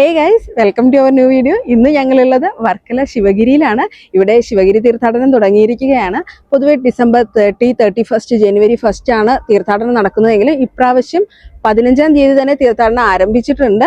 Hey guys welcome to our new video ഇന്ന് ഞങ്ങളുള്ളത് വർക്കല ശിവഗിരിയിലാണ്. ഇവിടെ ശിവഗിരി തീർത്ഥാടനം തുടങ്ങിയിരിക്കുകയാണ്. പൊതുവെ December thirty thirty first January first ആണ് തീർത്ഥാടനം നടക്കുന്നതെങ്കിൽ ഇപ്രാവശ്യം പതിനഞ്ചാം തീയതി തന്നെ തീർത്ഥാടനം ആരംഭിച്ചിട്ടുണ്ട്.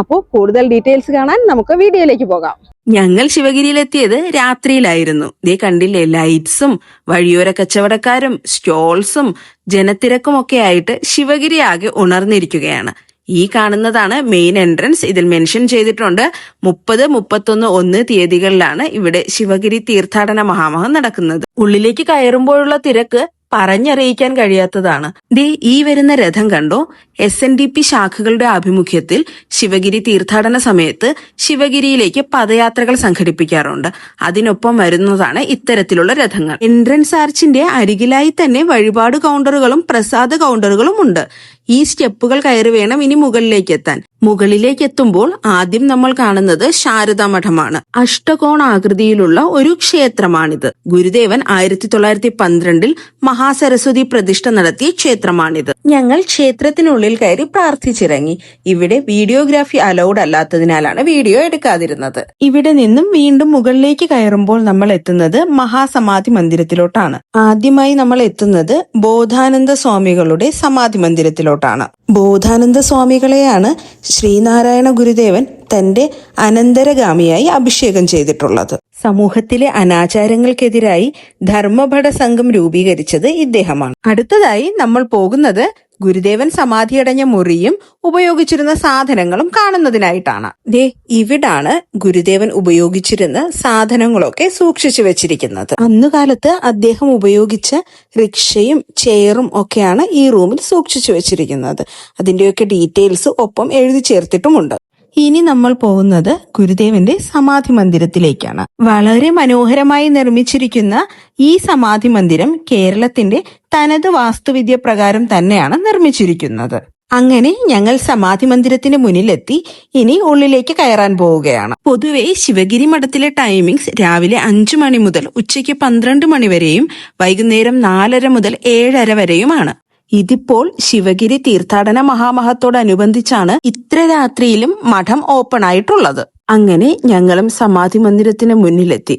അപ്പോൾ കൂടുതൽ ഡീറ്റെയിൽസ് കാണാൻ നമുക്ക് വീഡിയോയിലേക്ക് പോകാം. ഞങ്ങൾ ശിവഗിരിയിലെത്തിയത് രാത്രിയിലായിരുന്നു. ദേ കണ്ടില്ലേ ലൈറ്റ്സും വഴിയോര കച്ചവടക്കാരും സ്റ്റോൾസും ജനത്തിരക്കും ഒക്കെ ആയിട്ട് ശിവഗിരി ആകെ ഉണർന്നിരിക്കുകയാണ്. ഈ കാണുന്നതാണ് മെയിൻ എൻട്രൻസ് ഇതിൽ മെൻഷൻ ചെയ്തിട്ടുണ്ട് മുപ്പത് മുപ്പത്തൊന്ന് ഒന്ന് തീയതികളിലാണ് ഇവിടെ ശിവഗിരി തീർത്ഥാടന മഹാമഹം നടക്കുന്നത്. ഉള്ളിലേക്ക് കയറുമ്പോഴുള്ള തിരക്ക് പറഞ്ഞറിയിക്കാൻ കഴിയാത്തതാണ്. ദേ ഈ വരുന്ന രഥം കണ്ടോ? എസ് എൻ ഡി പി ശാഖകളുടെ ആഭിമുഖ്യത്തിൽ ശിവഗിരി തീർത്ഥാടന സമയത്ത് ശിവഗിരിയിലേക്ക് പദയാത്രകൾ സംഘടിപ്പിക്കാറുണ്ട്. അതിനൊപ്പം വരുന്നതാണ് ഇത്തരത്തിലുള്ള രഥങ്ങൾ. എൻട്രൻസ് ആർച്ചിന്റെ അരികിലായി തന്നെ വഴിപാട് കൗണ്ടറുകളും പ്രസാദ കൗണ്ടറുകളും ഉണ്ട്. ഈ സ്റ്റെപ്പുകൾ കയറി വേണം ഇനി മുകളിലേക്ക് എത്താൻ. മുകളിലേക്ക് എത്തുമ്പോൾ ആദ്യം നമ്മൾ കാണുന്നത് ശാരദാ മഠമാണ് അഷ്ടകോണാകൃതിയിലുള്ള ഒരു ക്ഷേത്രമാണിത്. ഗുരുദേവൻ ആയിരത്തി തൊള്ളായിരത്തി പന്ത്രണ്ടിൽ മഹാസരസ്വതി പ്രതിഷ്ഠ നടത്തിയ ക്ഷേത്രമാണിത്. ഞങ്ങൾ ക്ഷേത്രത്തിനുള്ളിൽ കയറി പ്രാർത്ഥിച്ചിറങ്ങി. ഇവിടെ വീഡിയോഗ്രാഫി അലൗഡ് അല്ലാത്തതിനാലാണ് വീഡിയോ എടുക്കാതിരുന്നത്. ഇവിടെ നിന്നും വീണ്ടും മുകളിലേക്ക് കയറുമ്പോൾ നമ്മൾ എത്തുന്നത് മഹാസമാധി മന്ദിരത്തിലോട്ടാണ്. ആദ്യമായി നമ്മൾ എത്തുന്നത് ബോധാനന്ദ സ്വാമികളുടെ സമാധി മന്ദിരത്തിലോട്ടാണ്. ബോധാനന്ദ സ്വാമികളെയാണ് ശ്രീനാരായണ ഗുരുദേവൻ തന്റെ അനന്തരഗാമിയായി അഭിഷേകം ചെയ്തിട്ടുള്ളത്. സമൂഹത്തിലെ അനാചാരങ്ങൾക്കെതിരായി ധർമ്മഭട സംഘം രൂപീകരിച്ചത് ഇദ്ദേഹമാണ്. അടുത്തതായി നമ്മൾ പോകുന്നത് ഗുരുദേവൻ സമാധിയടഞ്ഞ മുറിയും ഉപയോഗിച്ചിരുന്ന സാധനങ്ങളും കാണുന്നതിനായിട്ടാണ്. ദേ ഇവിടാണ് ഗുരുദേവൻ ഉപയോഗിച്ചിരുന്ന സാധനങ്ങളൊക്കെ സൂക്ഷിച്ചു വെച്ചിരിക്കുന്നത്. അന്നുകാലത്ത് അദ്ദേഹം ഉപയോഗിച്ച റിക്ഷയും ചെയറും ഒക്കെയാണ് ഈ റൂമിൽ സൂക്ഷിച്ചു വെച്ചിരിക്കുന്നത്. അതിന്റെയൊക്കെ ഡീറ്റെയിൽസ് ഒപ്പം എഴുതി ചേർത്തിട്ടുമുണ്ട്. ഇനി നമ്മൾ പോകുന്നത് ഗുരുദേവന്റെ സമാധി മന്ദിരത്തിലേക്കാണ്. വളരെ മനോഹരമായി നിർമ്മിച്ചിരിക്കുന്ന ഈ സമാധി മന്ദിരം കേരളത്തിന്റെ തനത് വാസ്തുവിദ്യ പ്രകാരം തന്നെയാണ് നിർമ്മിച്ചിരിക്കുന്നത്. അങ്ങനെ ഞങ്ങൾ സമാധി മന്ദിരത്തിന് മുന്നിലെത്തി ഇനി ഉള്ളിലേക്ക് കയറാൻ പോവുകയാണ്. പൊതുവെ ശിവഗിരി മഠത്തിലെ ടൈമിംഗ്സ് രാവിലെ അഞ്ചു മണി മുതൽ ഉച്ചയ്ക്ക് പന്ത്രണ്ട് മണി വരെയും വൈകുന്നേരം നാലര മുതൽ ഏഴര വരെയുമാണ്. ഇതിപ്പോൾ ശിവഗിരി തീർത്ഥാടന മഹാമഹത്തോടനുബന്ധിച്ചാണ് ഇത്ര രാത്രിയിലും മഠം ഓപ്പൺ ആയിട്ടുള്ളത്. അങ്ങനെ ഞങ്ങളും സമാധി മന്ദിരത്തിന് മുന്നിലെത്തി.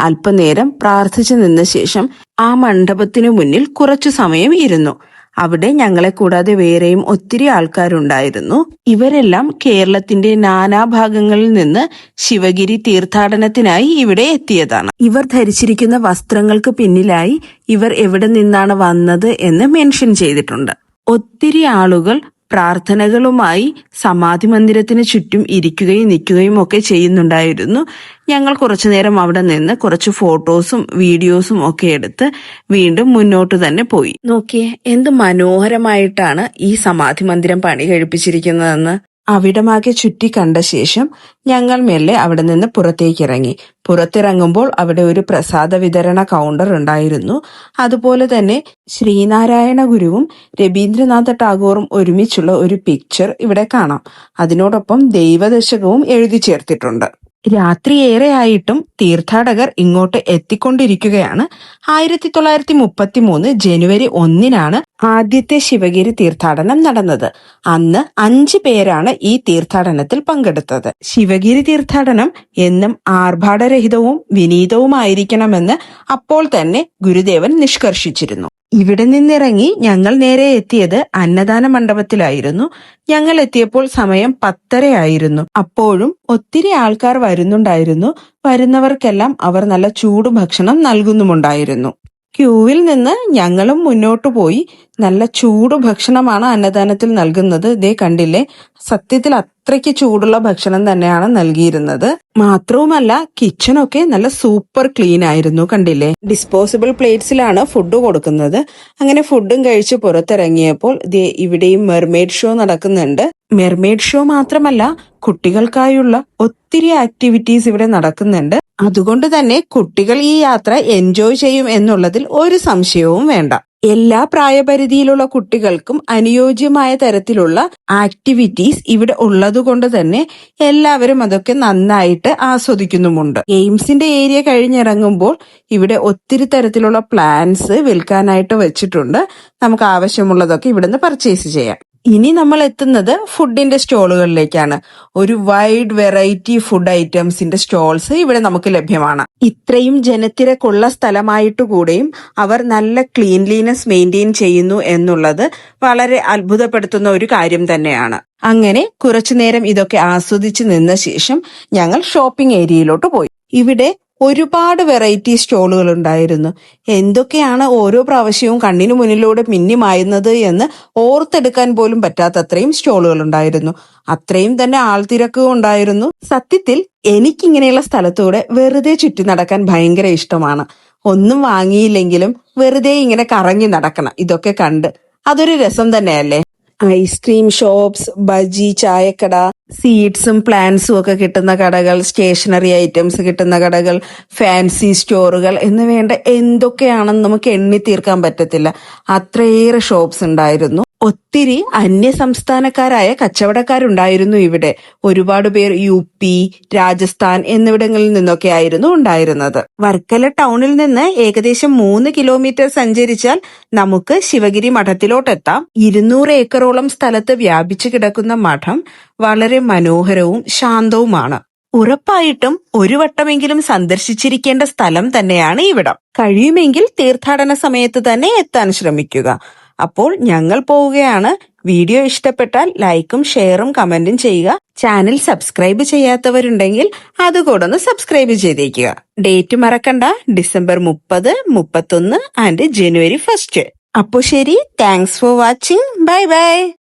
അല്പനേരം പ്രാർത്ഥിച്ചു നിന്ന ശേഷം ആ മണ്ഡപത്തിനു മുന്നിൽ കുറച്ചു സമയം ഇരുന്നു. അവിടെ ഞങ്ങളെ കൂടാതെ വേറെയും ഒത്തിരി ആൾക്കാരുണ്ടായിരുന്നു. ഇവരെല്ലാം കേരളത്തിന്റെ നാനാഭാഗങ്ങളിൽ നിന്ന് ശിവഗിരി തീർത്ഥാടനത്തിനായി ഇവിടെ എത്തിയതാണ്. ഇവർ ധരിച്ചിരിക്കുന്ന വസ്ത്രങ്ങൾക്ക് പിന്നിലായി ഇവർ എവിടെ നിന്നാണ് വന്നത് എന്ന് മെൻഷൻ ചെയ്തിട്ടുണ്ട്. ഒത്തിരി ആളുകൾ പ്രാർത്ഥനകളുമായി സമാധി മന്ദിരത്തിന് ചുറ്റും ഇരിക്കുകയും നിൽക്കുകയും ഒക്കെ ചെയ്യുന്നുണ്ടായിരുന്നു. ഞങ്ങൾ കുറച്ചു നേരം അവിടെ നിന്ന് കുറച്ച് ഫോട്ടോസും വീഡിയോസും ഒക്കെ എടുത്ത് വീണ്ടും മുന്നോട്ട് തന്നെ പോയി. നോക്കിയേ എന്ത് മനോഹരമായിട്ടാണ് ഈ സമാധി മന്ദിരം പണി കഴിപ്പിച്ചിരിക്കുന്നതെന്ന്. അവിടമാകെ ചുറ്റി കണ്ട ശേഷം ഞങ്ങൾ മെല്ലെ അവിടെ നിന്ന് പുറത്തേക്കിറങ്ങി. പുറത്തിറങ്ങുമ്പോൾ അവിടെ ഒരു പ്രസാദ വിതരണ കൗണ്ടർ ഉണ്ടായിരുന്നു. അതുപോലെ തന്നെ ശ്രീനാരായണ ഗുരുവും രവീന്ദ്രനാഥ ടാഗോറും ഒരുമിച്ചുള്ള ഒരു പിക്ചർ ഇവിടെ കാണാം. അതിനോടൊപ്പം ദൈവദശകവും എഴുതി ചേർത്തിട്ടുണ്ട്. രാത്രിയേറെ ആയിട്ടും തീർത്ഥാടകർ ഇങ്ങോട്ട് എത്തിക്കൊണ്ടിരിക്കുകയാണ്. ആയിരത്തി തൊള്ളായിരത്തി മുപ്പത്തി മൂന്ന് ജനുവരി ഒന്നിനാണ് ആദ്യത്തെ ശിവഗിരി തീർത്ഥാടനം നടന്നത്. അന്ന് അഞ്ച് പേരാണ് ഈ തീർത്ഥാടനത്തിൽ പങ്കെടുത്തത്. ശിവഗിരി തീർത്ഥാടനം എന്നും ആർഭാടരഹിതവും വിനീതവുമായിരിക്കണമെന്ന് അപ്പോൾ തന്നെ ഗുരുദേവൻ നിഷ്കർഷിച്ചിരുന്നു. ഇവിടെ നിന്നിറങ്ങി ഞങ്ങൾ നേരെ എത്തിയത് അന്നദാന മണ്ഡപത്തിലായിരുന്നു. ഞങ്ങൾ എത്തിയപ്പോൾ സമയം പത്തരയായിരുന്നു. അപ്പോഴും ഒത്തിരി ആൾക്കാർ വരുന്നുണ്ടായിരുന്നു. വരുന്നവർക്കെല്ലാം അവർ നല്ല ചൂട് ഭക്ഷണം നൽകുന്നുമുണ്ടായിരുന്നു. ക്യൂവിൽ നിന്ന് ഞങ്ങളും മുന്നോട്ട് പോയി. നല്ല ചൂട് ഭക്ഷണമാണ് അന്നദാനത്തിൽ നൽകുന്നത്. ഇതേ കണ്ടില്ലേ? സത്യത്തിൽ അത്രയ്ക്ക് ചൂടുള്ള ഭക്ഷണം തന്നെയാണ് നൽകിയിരുന്നത്. മാത്രവുമല്ല കിച്ചണൊക്കെ നല്ല സൂപ്പർ ക്ലീൻ ആയിരുന്നു. കണ്ടില്ലേ? ഡിസ്പോസിബിൾ പ്ലേറ്റ്സിലാണ് ഫുഡ് കൊടുക്കുന്നത്. അങ്ങനെ ഫുഡും കഴിച്ച് പുറത്തിറങ്ങിയപ്പോൾ ഇതേ ഇവിടെയും മെർമെയ്ഡ് ഷോ നടക്കുന്നുണ്ട്. മെർമെയ്ഡ് ഷോ മാത്രമല്ല കുട്ടികൾക്കായുള്ള ഒത്തിരി ആക്ടിവിറ്റീസ് ഇവിടെ നടക്കുന്നുണ്ട്. അതുകൊണ്ട് തന്നെ കുട്ടികൾ ഈ യാത്ര എൻജോയ് ചെയ്യും എന്നുള്ളതിൽ ഒരു സംശയവും വേണ്ട. എല്ലാ പ്രായപരിധിയിലുള്ള കുട്ടികൾക്കും അനുയോജ്യമായ തരത്തിലുള്ള ആക്ടിവിറ്റീസ് ഇവിടെ ഉള്ളതുകൊണ്ട് തന്നെ എല്ലാവരും അതൊക്കെ നന്നായിട്ട് ആസ്വദിക്കുന്നുമുണ്ട്. ഗെയിംസിന്റെ ഏരിയ കഴിഞ്ഞിറങ്ങുമ്പോൾ ഇവിടെ ഒത്തിരി തരത്തിലുള്ള പ്ലാൻസ് വിൽക്കാനായിട്ട് വെച്ചിട്ടുണ്ട്. നമുക്ക് ആവശ്യമുള്ളതൊക്കെ ഇവിടുന്ന് പർച്ചേസ് ചെയ്യാം. ഇനി നമ്മൾ എത്തുന്നത് ഫുഡിന്റെ സ്റ്റോളുകളിലേക്കാണ് ഒരു വൈഡ് വെറൈറ്റി ഫുഡ് ഐറ്റംസിന്റെ സ്റ്റോൾസ് ഇവിടെ നമുക്ക് ലഭ്യമാണ്. ഇത്രയും ജനത്തിരക്കുള്ള സ്ഥലമായിട്ട് കൂടെയും അവർ നല്ല ക്ലീൻലിനെസ് മെയിന്റെയിൻ ചെയ്യുന്നു എന്നുള്ളത് വളരെ അത്ഭുതപ്പെടുത്തുന്ന ഒരു കാര്യം തന്നെയാണ്. അങ്ങനെ കുറച്ചു നേരം ഇതൊക്കെ ആസ്വദിച്ചു നിന്ന ശേഷം ഞങ്ങൾ ഷോപ്പിംഗ് ഏരിയയിലോട്ട് പോയി. ഇവിടെ ഒരുപാട് വെറൈറ്റി സ്റ്റോളുകൾ ഉണ്ടായിരുന്നു. എന്തൊക്കെയാണ് ഓരോ പ്രാവശ്യവും കണ്ണിനു മുന്നിലൂടെ മിന്നിമായുന്നത് എന്ന് ഓർത്തെടുക്കാൻ പോലും പറ്റാത്തത്രയും സ്റ്റോളുകൾ ഉണ്ടായിരുന്നു. അത്രയും തന്നെ ആൾത്തിരക്കും ഉണ്ടായിരുന്നു. സത്യത്തിൽ എനിക്കിങ്ങനെയുള്ള സ്ഥലത്തൂടെ വെറുതെ ചുറ്റി നടക്കാൻ ഭയങ്കര ഇഷ്ടമാണ്. ഒന്നും വാങ്ങിയില്ലെങ്കിലും വെറുതെ ഇങ്ങനെ കറങ്ങി നടക്കണം. ഇതൊക്കെ കണ്ട് അതൊരു രസം തന്നെയല്ലേ? ഐസ്ക്രീം ഷോപ്സ് ബജി ചായക്കട സീഡ്സും പ്ലാന്റ്സും ഒക്കെ കിട്ടുന്ന കടകൾ സ്റ്റേഷനറി ഐറ്റംസ് കിട്ടുന്ന കടകൾ ഫാൻസി സ്റ്റോറുകൾ എന്ന് വേണ്ട എന്തൊക്കെയാണെന്ന് നമുക്ക് എണ്ണി തീർക്കാൻ പറ്റത്തില്ല. അത്രയേറെ ഷോപ്സ് ഉണ്ടായിരുന്നു. ഒത്തിരി അന്യ സംസ്ഥാനക്കാരായ കച്ചവടക്കാരുണ്ടായിരുന്നു ഇവിടെ. ഒരുപാട് പേർ യു പി രാജസ്ഥാൻ എന്നിവിടങ്ങളിൽ നിന്നൊക്കെ ആയിരുന്നു ഉണ്ടായിരുന്നത്. വർക്കല ടൗണിൽ നിന്ന് ഏകദേശം മൂന്ന് കിലോമീറ്റർ സഞ്ചരിച്ചാൽ നമുക്ക് ശിവഗിരി മഠത്തിലോട്ടെത്താം. ഇരുന്നൂറ് ഏക്കറോളം സ്ഥലത്ത് വ്യാപിച്ചു കിടക്കുന്ന മഠം വളരെ മനോഹരവും ശാന്തവുമാണ്. ഉറപ്പായിട്ടും ഒരു വട്ടമെങ്കിലും സന്ദർശിച്ചിരിക്കേണ്ട സ്ഥലം തന്നെയാണ് ഇവിടം. കഴിയുമെങ്കിൽ തീർത്ഥാടന സമയത്ത് തന്നെ എത്താൻ ശ്രമിക്കുക. അപ്പോൾ ഞങ്ങൾ പോവുകയാണ്. വീഡിയോ ഇഷ്ടപ്പെട്ടാൽ ലൈക്കും ഷെയറും കമന്റും ചെയ്യുക. ചാനൽ സബ്സ്ക്രൈബ് ചെയ്യാത്തവരുണ്ടെങ്കിൽ അതുകൂടെ ഒന്ന് സബ്സ്ക്രൈബ് ചെയ്തേക്കുക. ഡേറ്റ് മറക്കണ്ട. ഡിസംബർ മുപ്പത് മുപ്പത്തൊന്ന് ആൻഡ് ജനുവരി ഫസ്റ്റ്. അപ്പോ ശരി. Thanks for watching. Bye bye.